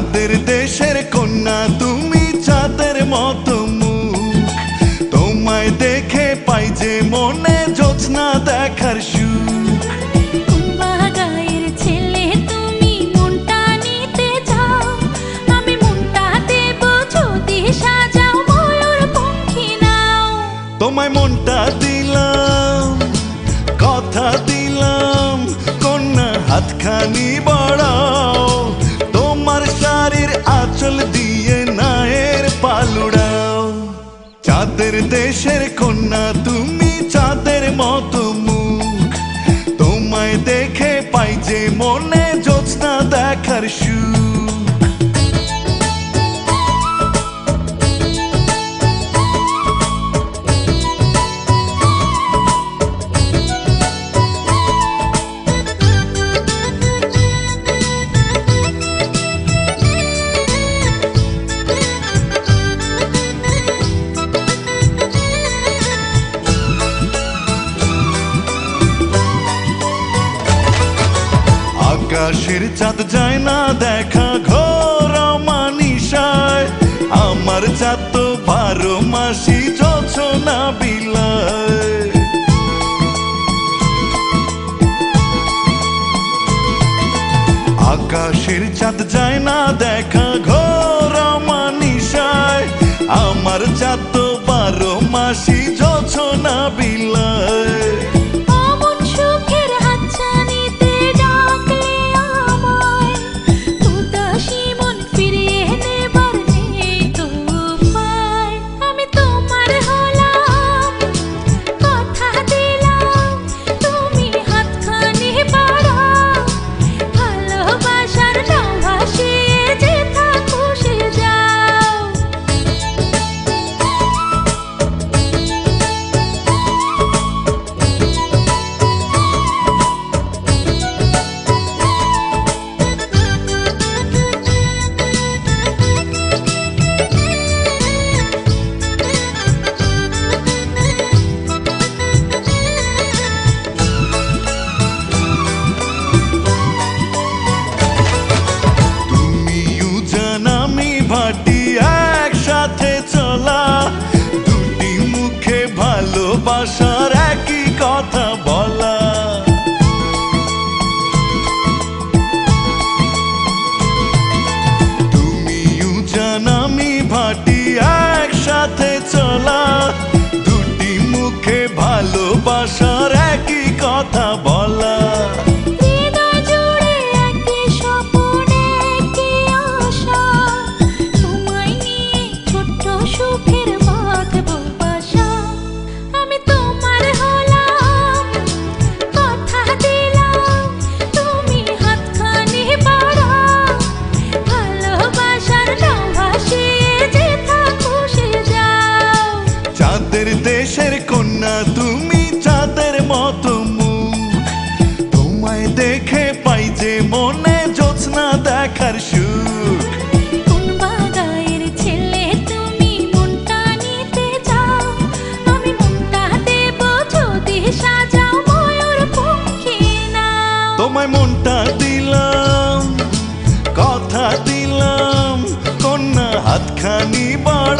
চাঁদের দেশের কন্যা তুমি চাঁদের মতো মুখ। তোমায় দেখে পাই যে মনে জোৎস্না দেখার সুখ। তোমায় মনটা দিলাম কথা দিলাম কন্যা হাতখানি বাড়াও। চাঁদের দেশের কন্যা, তুমি চাঁদের মতো মুখ তোমায় দেখে পাই যে মনে জোৎস্না দেখার সুখ। আকাশের চাঁদ যায় না দেখা, ঘোর মানিসায় আমার চাঁদ তো বারো মাসি চলছ না বিলায়। আকাশের চাঁদ যায় না দেখা, ঘোর মানিসায় আমার চাঁদ তো বারো মাসি চলছ না বিলায়। ভালোবাসার একই কথা বলা। তুমি উজান আমি ভাটি একসাথে চলা। দুটি মুখে ভালোবাসার তুমি চাঁদের মতো তোমায় দেখে পাই যে মনে জোৎস্না দেখার সুখ। তোমায় মনটা দিলাম কথা দিলাম কন্যা হাতখানি বাড়াও।